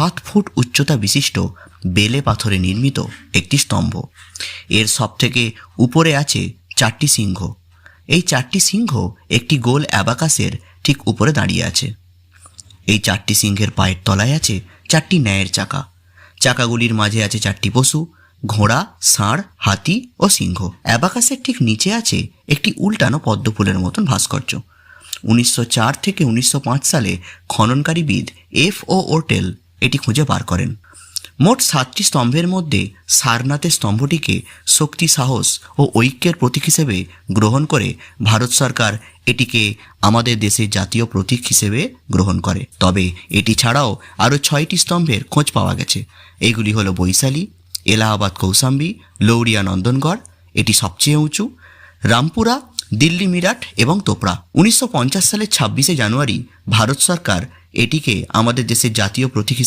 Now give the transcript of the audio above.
সাত ফুট উচ্চতা বিশিষ্ট বেলে পাথরে নির্মিত একটি স্তম্ভ। এর সবথেকে উপরে আছে চারটি সিংহ। এই চারটি সিংহ একটি গোল অ্যাবাকাসের ঠিক উপরে দাঁড়িয়ে আছে। এই চারটি সিংহের পায়ের তলায় আছে চারটি ন্যায়ের চাকা। চাকাগুলির মাঝে আছে চারটি পশু, ঘোড়া, ষাঁড়, হাতি ও সিংহ। অ্যাবাকাসের ঠিক নিচে আছে একটি উল্টানো পদ্মফুলের মতন ভাস্কর্য। উনিশশো চার থেকে উনিশশো পাঁচ সালে খননকারীবিদ এফ ও ওর্টেল এটি খুঁজে বার করেন। মোট সাতটি স্তম্ভের মধ্যে সারনাথের স্তম্ভটিকে শক্তি, সাহস ও ঐক্যের প্রতীক হিসেবে গ্রহণ করে ভারত সরকার এটিকে আমাদের দেশের জাতীয় প্রতীক হিসেবে গ্রহণ করে। তবে এটি ছাড়াও আরও ছয়টি স্তম্ভের খোঁজ পাওয়া গেছে। এইগুলি হলো বৈশালী, এলাহাবাদ কৌশাম্বি, লৌরিয়া নন্দনগড়, এটি সবচেয়ে উঁচু, রামপুরা, দিল্লি মিরাট এবং তোপড়া উনিশশো পঞ্চাশ সালের ছাব্বিশে জানুয়ারি ভারত সরকার এটিকে আমাদের দেশের জাতীয় প্রতীক